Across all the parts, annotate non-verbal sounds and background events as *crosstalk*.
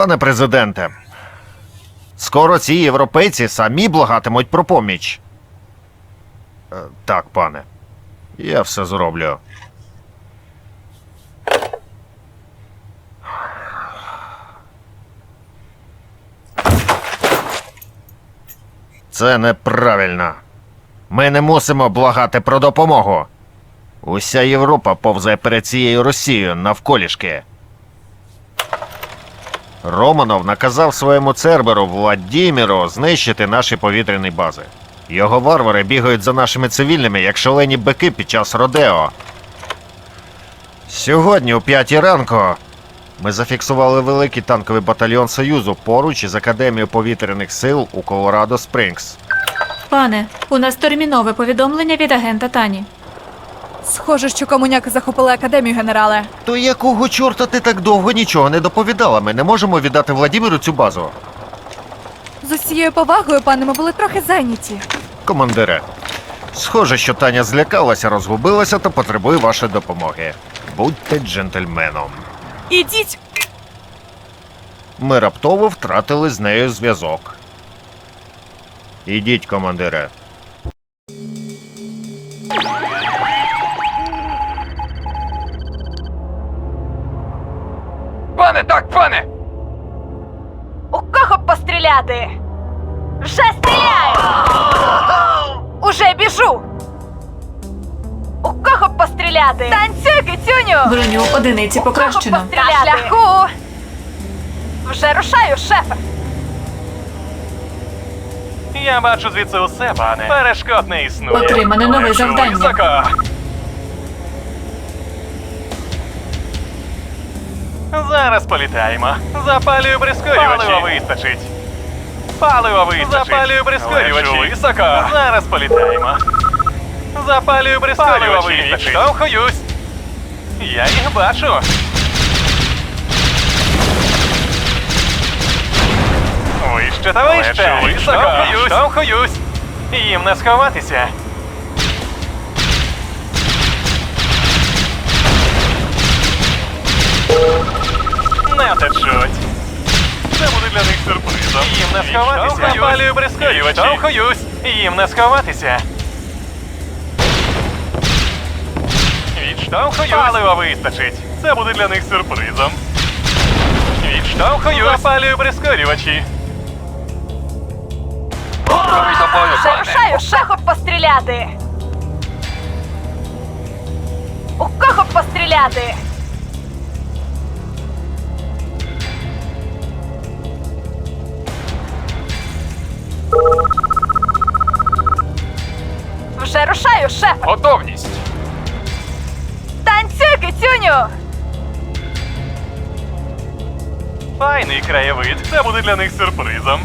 Пане президенте, скоро ці європейці самі благатимуть про поміч. Е, Так, пане. Я все зроблю. Це неправильно. Ми не мусимо благати про допомогу. Уся Європа повзає перед цією Росією навколішки. Романов наказав своєму церберу Владіміру знищити наші повітряні бази. Його варвари бігають за нашими цивільними, як шалені бики під час Родео. Сьогодні, о п'ятій ранку, ми зафіксували великий танковий батальйон Союзу поруч із Академією повітряних сил у Колорадо Спрингс. Пане, у нас термінове повідомлення від агента Тані. Схоже, що комуняки захопили академію, генерале. То якого чорта ти так довго нічого не доповідала? Ми не можемо віддати Владіміру цю базу. З усією повагою, пане, ми були трохи зайняті. Командире, схоже, що Таня злякалася, розгубилася та потребує вашої допомоги. Будьте джентльменом. Ідіть. Ми раптово втратили з нею зв'язок. Ідіть, командире. Пане, так, пане! У кого б постріляти? Вже стріляю! Уже біжу! У кого б постріляти? Танцюй, кицюню! Броню одиниці покращено. На шляху! Вже рушаю, шефе! Я бачу звідси усе, пане. Перешкод не існує. Отримане нове завдання. Високо. Зараз політаємо. Запалюю прискорювачі. Палива вистачить. Палива вистачить. Запалюю прискорювачі. Лечу високо. Зараз політаємо. Запалюю прискорювачі. Відштовхуюсь. Я їх бачу. Вище та вище. Лечу високо. Відштовхуюсь. Їм не сховатися. Не течуть. Це буде для них сюрпризом. Їм не сховатися. Запалюю прискорювачі. Відштовхуюсь. Їм не сховатися. Відштовхуюсь. Палива вистачить. Це буде для них сюрпризом. Відштовхуюсь. Запалюю прискорювачі. Готовий до бою, Вже рушаю, шефу б постріляти! У кого постріляти? Вже рушаю, шеф! Готовність. Танцюй, кицюню! Файний краєвид. Це буде для них сюрпризом.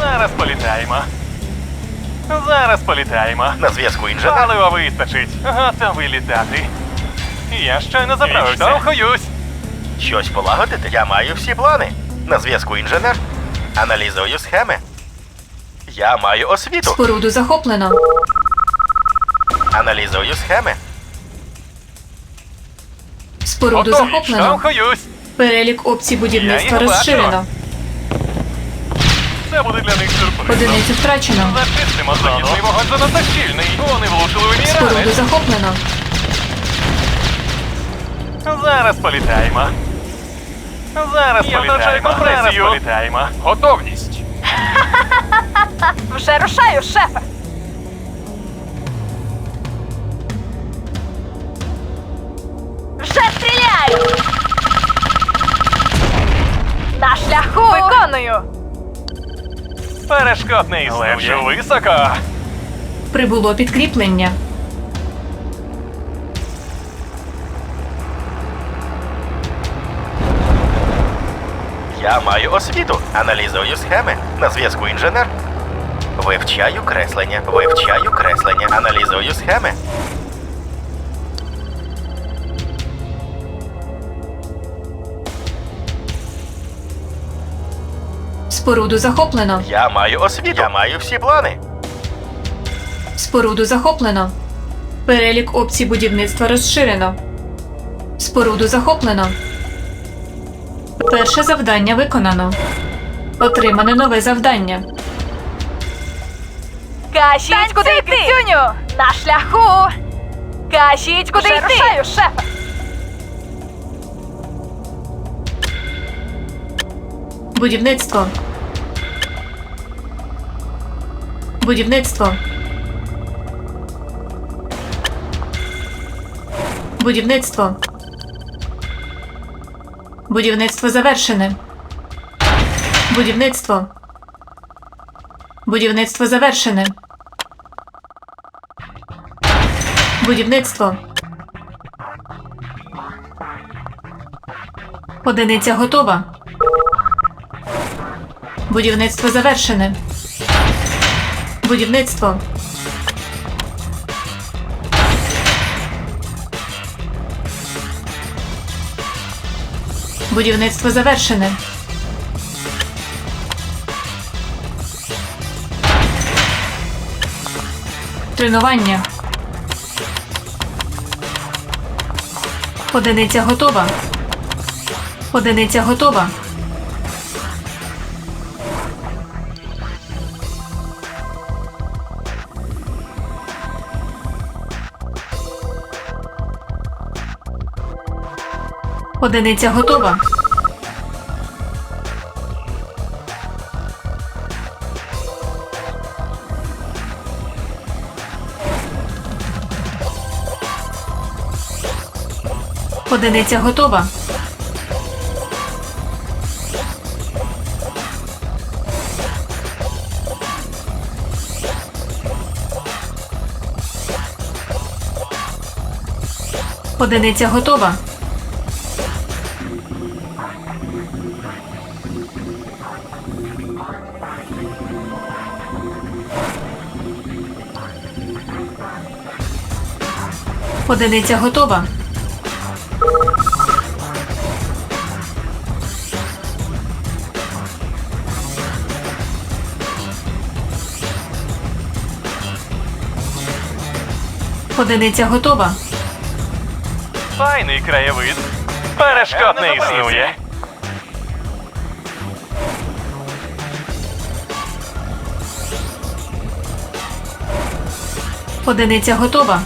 Зараз політаємо. Зараз політаємо. На зв'язку інженер. Палива вистачить. Готовий літати. Я щойно заправився. Відштовхуюсь. Щось полагодити? Я маю всі плани. На зв'язку інженер. Аналізую схеми. Я маю освіту. Споруду захоплено. Аналізую схеми. Споруду Готовий. захоплено. Відштовхуюсь. Перелік опцій будівництва Я їх розширено. Це буде для них сюрпризом. Одиницю втрачено. Зачистимо зону. Вогонь занадто щільний. Вони влучили в мій Споруду ранець. захоплено. Зараз політаємо. Зараз політаємо. Зараз політаємо. Готовність. *laughs* Вже рушаю, шефе! Вже стріляю! На шляху! Виконую! Перешкод не існує. Лечу високо. Прибуло підкріплення. Я маю освіту. Аналізую схеми. На зв'язку інженер. Вивчаю креслення. Вивчаю креслення. Аналізую схеми. Споруду захоплено. Я маю освіту. Я маю всі плани. Споруду захоплено. Перелік опцій будівництва розширено. Споруду захоплено. Перше завдання виконано. Отримане нове завдання. Кажіть, куди йти? Кицюню! На шляху! Кажіть, куди йти? рушаю, шефе! Будівництво. Будівництво. Будівництво. Будівництво завершене. Будівництво. Будівництво завершене. Будівництво. Одиниця готова. Будівництво завершене. Будівництво. Будівництво завершене. Тренування. Одиниця готова. Одиниця готова. Одиниця готова. Одиниця готова. Одиниця готова. Одиниця готова. Одиниця готова. Файний краєвид. Перешкод не існує. Одиниця готова.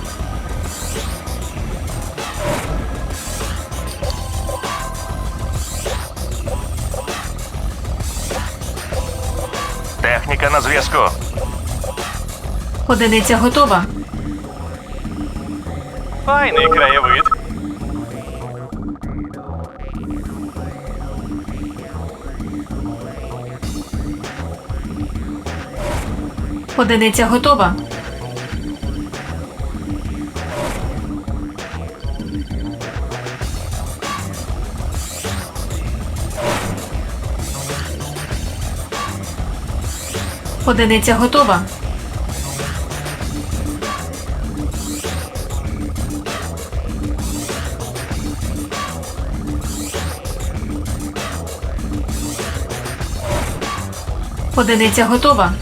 Техніка на зв'язку. Одиниця готова. Файний краєвид. Одиниця готова. Одиниця готова. Одиниця готова.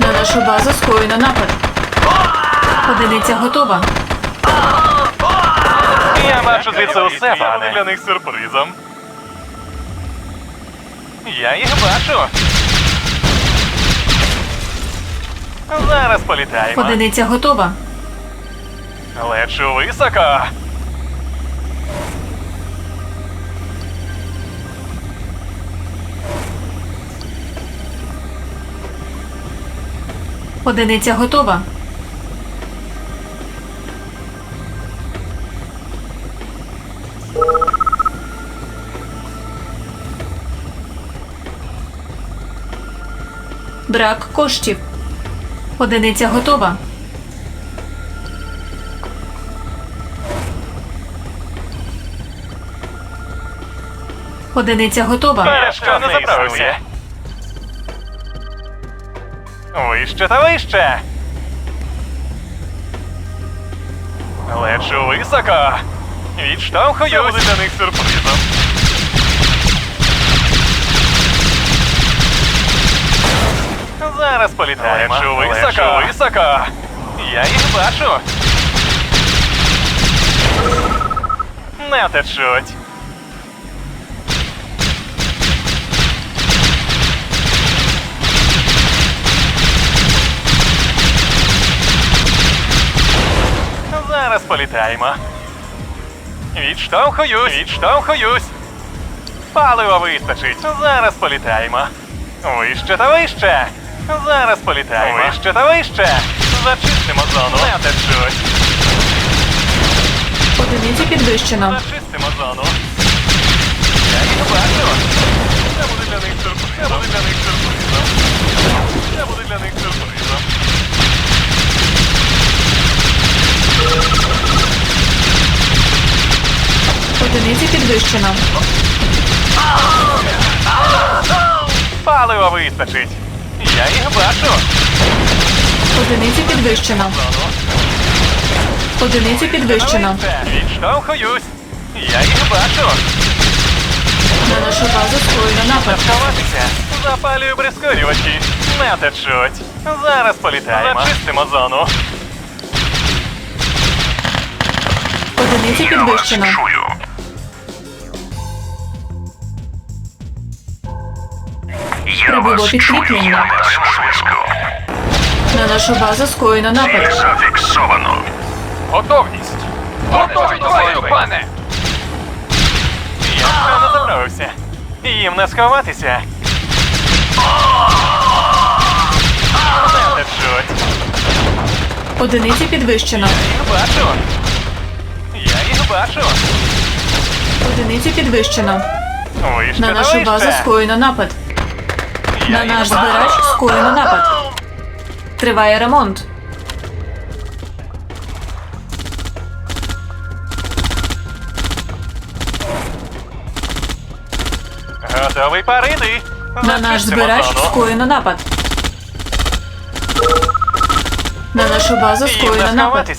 На нашу базу скоєно напад. Одиниця готова. Я бачу звідси усе, пане. для них сюрпризом. Я їх бачу. Зараз політаємо. Одиниця готова. Лечу високо. Одиниця готова. Брак коштів. Одиниця готова. Одиниця готова. Перешкод не заправився. Вище та вище. Лечу високо. Відштовхую. Це буде для них сюрпризом. Зараз політаємо. Лечу високо. високо. Я їх бачу. Не втечуть. Зараз політаємо. Відштовхуюсь, відштовхуюсь. Палива вистачить. Зараз політаємо. Вище та вище. Зараз політаємо. Вище та вище. Зачистимо зону. Не втечуть. Одиниці підвищено. Зачистимо зону. Я їх бачу. Це буде для них сюрпризом. Це буде для них сюрпризом. Це буде для них сюрпризом. Одиниці підвищено. Палива вистачить. Я їх бачу. Одиниці підвищено. Зону. Одиниці підвищено. Відштовхуюсь. Я їх бачу. На нашу базу скоєно напад. Запалюю прискорювачі. Не течуть. Зараз політаємо. Зачистимо зону. Одиниці підвищено. Прибуло підкріплення. На нашу базу скоєно напад. Зафіксовано. Готовність. Готові, твою пане. Я ще не заправився. Їм не сховатися. Не. Одиниці підвищено. Їх бачу. Я їх бачу. Одиниці підвищено. Вище На нашу базу скоєно напад. На наш збирач скоєно напад. Триває ремонт. Готовий парити. На наш збирач скоєно напад. На нашу базу скоєно напад.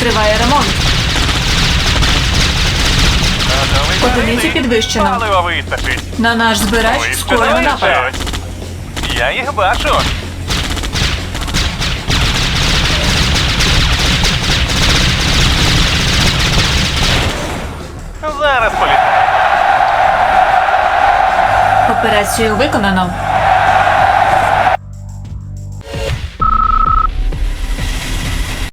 Триває ремонт. Готовий Одиниці підвищено. Палива вистачить. На наш збирач скоро напад. вище. Я їх бачу. Зараз політаю. Операцію виконано.